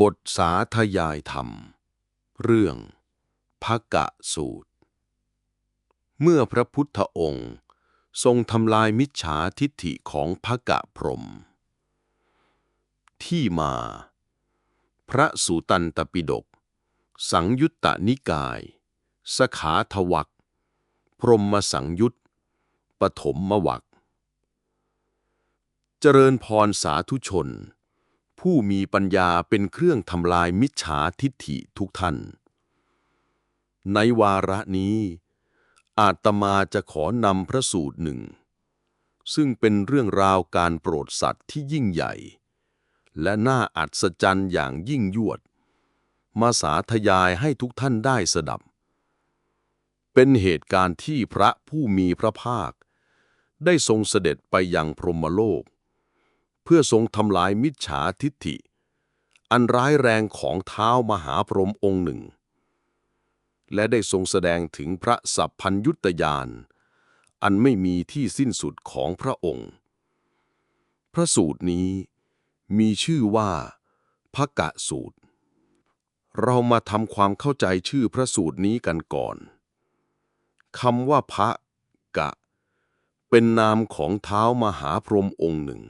บทสาธยายธรรม เรื่องภกะสูตร เมื่อพระพุทธองค์ทรงทำลายมิจฉาทิฏฐิของภกะพรหมที่มา พระสุตันตปิฎกสังยุตตนิกาย สขาทวักพรหมสังยุตปฐมมวักเจริญพรสาธุชน ผู้มีปัญญาเป็นเครื่องทำลายมิจฉาทิฏฐิทุกท่าน ในวาระนี้ อาตมาจะขอนำพระสูตรหนึ่ง ซึ่งเป็นเรื่องราวการโปรดสัตว์ที่ยิ่งใหญ่ และน่าอัศจรรย์อย่างยิ่งยวด มาสาธยายให้ทุกท่านได้สดับ เป็นเหตุการณ์ที่พระผู้มีพระภาค ได้ทรงเสด็จไปยังพรหมโลก พื่อทรงทำลายมิจฉาทิฏฐิ อันร้ายแรงของเท้ามหาพรหมองค์หนึ่ง และได้ทรงแสดงถึงพระสัพพัญยุตยาน อันไม่มีที่สิ้นสุดของพระองค์ พระสูตรนี้มีชื่อว่าภกะสูตร เรามาทำความเข้าใจชื่อพระสูตรนี้กันก่อนคำว่าพระกะ เป็นนามของเท้ามหาพรหมองค์หนึ่ง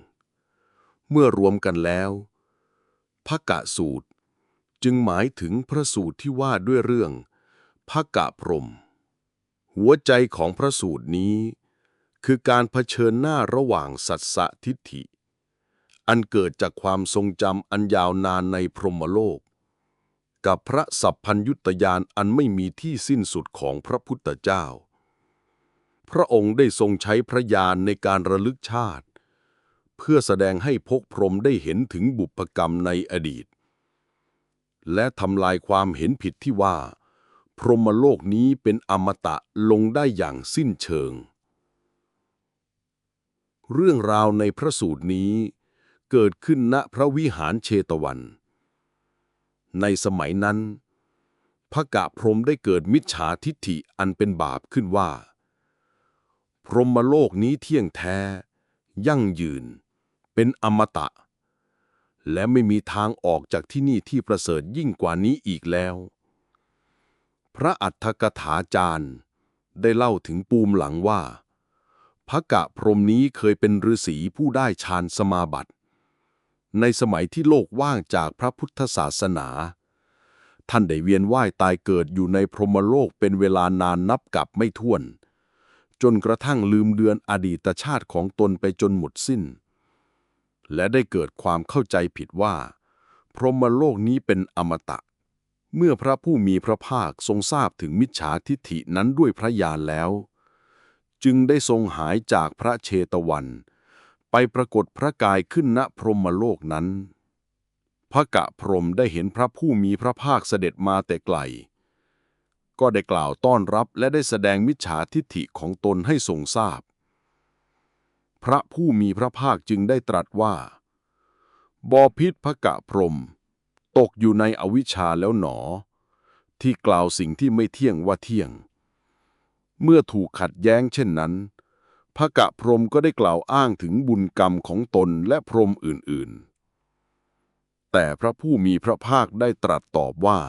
เมื่อรวมกันแล้วภกะสูตร จึงหมายถึงพระสูตรที่ว่าด้วยเรื่องภกะพรม หัวใจของพระสูตรนี้ คือการเผชิญหน้าระหว่างสัตสะทิฏฐิ อันเกิดจากความทรงจำอันยาวนานในพรหมโลก กับพระสัพพัญยุตยานอันไม่มีที่สิ้นสุดของพระพุทธเจ้า พระองค์ได้ทรงใช้พระญาณในการระลึกชาติ เพื่อแสดงให้พกพรหมได้เห็นถึงบุพกรรมในอดีต และทำลายความเห็นผิดที่ว่า พรหมโลกนี้เป็นอมตะลงได้อย่างสิ้นเชิง เรื่องราวในพระสูตรนี้เกิดขึ้นณพระวิหารเชตวัน ในสมัยนั้น พระกะพรหมได้เกิดมิจฉาทิฏฐิอันเป็นบาปขึ้นว่า พรหมโลกนี้เที่ยงแท้ ยั่งยืน เป็นอมตะ และไม่มีทางออกจากที่นี่ที่ประเสริฐยิ่งกว่านี้อีกแล้ว พระอัฏฐกถาจารย์ ได้เล่าถึงปูมหลังว่าพระกะพรมนี้เคยเป็นฤาษีผู้ได้ฌานสมาบัติ ในสมัยที่โลกว่างจากพระพุทธศาสนา ท่านได้เวียนว่ายตายเกิดอยู่ในพรหมโลกเป็นเวลานานนับกับไม่ถ้วน จนกระทั่งลืมเดือนอดีตชาติของตนไปจนหมดสิ้น และได้เกิดความเข้าใจผิดว่า พรหมโลกนี้เป็นอมตะ เมื่อพระผู้มีพระภาคทรงทราบถึงมิจฉาทิฏฐินั้นด้วยพระญาณแล้ว จึงได้ทรงหายจากพระเชตวัน ไปปรากฏพระกายขึ้นณพรหมโลกนั้น พระกะพรหมได้เห็นพระผู้มีพระภาคเสด็จมาแต่ไกล ก็ได้กล่าวต้อนรับและได้แสดงมิจฉาทิฏฐิของตนให้ทรงทราบ พระผู้มีพระภาคจึงได้ตรัสว่า บอพิษพระกะพรม ตกอยู่ในอวิชชาแล้วหนอ ที่กล่าวสิ่งที่ไม่เที่ยงว่าเที่ยง เมื่อถูกขัดแย้งเช่นนั้น พระกะพรมก็ได้กล่าวอ้างถึงบุญกรรมของตนและพรหมอื่นๆ แต่พระผู้มีพระภาคได้ตรัสตอบว่า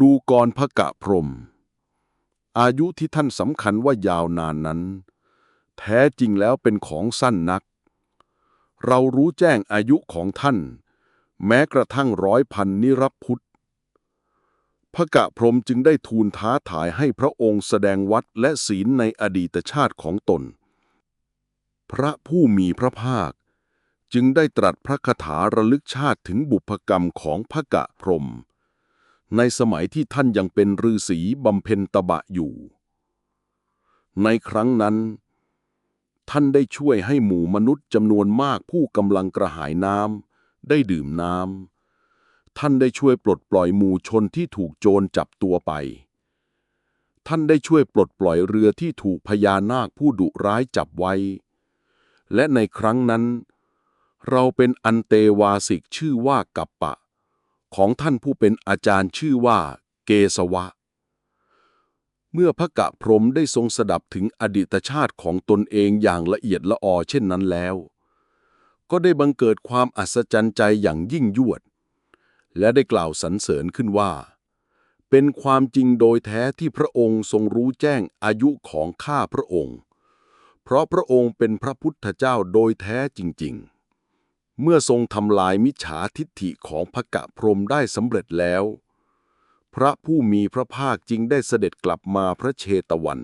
ดูกรพระกะพรมอายุที่ท่านสำคัญว่ายาวนานนั้น แท้จริงแล้วเป็นของสั้นนัก เรารู้แจ้งอายุของท่าน แม้กระทั่งร้อยพันนิรพุทธพระกะพรมจึงได้ทูลท้าทายให้พระองค์แสดงวัดและศีลในอดีตชาติของตน พระผู้มีพระภาค จึงได้ตรัสพระคาถาระลึกชาติถึงบุพกรรมของพระกะพรม ในสมัยที่ท่านยังเป็นฤาษีบำเพ็ญตบะอยู่ ในครั้งนั้น ท่านได้ช่วยให้หมู่มนุษย์จำนวนมากผู้กำลังกระหายน้ำได้ดื่มน้ำ ท่านได้ช่วยปลดปล่อยหมู่ชนที่ถูกโจรจับตัวไป ท่านได้ช่วยปลดปล่อยเรือที่ถูกพญานาคผู้ดุร้ายจับไว้ และในครั้งนั้น เราเป็นอันเตวาสิกชื่อว่ากัปปะ ของท่านผู้เป็นอาจารย์ชื่อว่าเกสวะ เมื่อพระกะพรหมได้ทรงสดับถึงอดีตชาติของตนเองอย่างละเอียดละออเช่นนั้นแล้ว ก็ได้บังเกิดความอัศจรรย์ใจอย่างยิ่งยวด และได้กล่าวสรรเสริญขึ้นว่า เป็นความจริงโดยแท้ที่พระองค์ทรงรู้แจ้งอายุของข้าพระองค์ เพราะพระองค์เป็นพระพุทธเจ้าโดยแท้จริง ๆ เมื่อทรงทำลายมิจฉาทิฏฐิของพระกะพรหมได้สำเร็จแล้ว พระผู้มีพระภาคจึงได้เสด็จกลับมาพระเชตวัน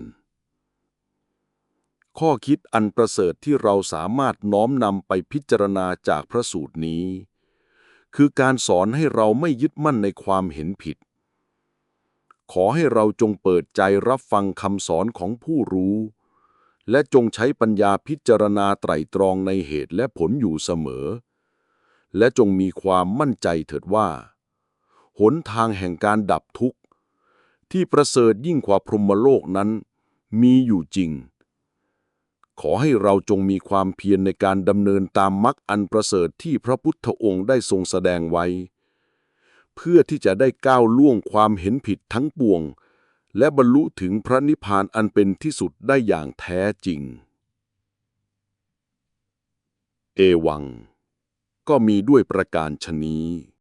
ข้อคิดอันประเสริฐที่เราสามารถน้อมนำไปพิจารณาจากพระสูตรนี้ คือการสอนให้เราไม่ยึดมั่นในความเห็นผิด ขอให้เราจงเปิดใจรับฟังคำสอนของผู้รู้ และจงใช้ปัญญาพิจารณาไตรตรองในเหตุและผลอยู่เสมอ และจงมีความมั่นใจเถิดว่า หนทางแห่งการดับทุกข์ ที่ประเสริฐยิ่งกว่าพรหมโลกนั้น มีอยู่จริง ขอให้เราจงมีความเพียรในการดำเนินตามมรรคอันประเสริฐที่พระพุทธองค์ได้ทรงแสดงไว้ เพื่อที่จะได้ก้าวล่วงความเห็นผิดทั้งปวง และบรรลุถึงพระนิพพานอันเป็นที่สุดได้อย่างแท้จริง เอวัง ก็มีด้วยประการชนี้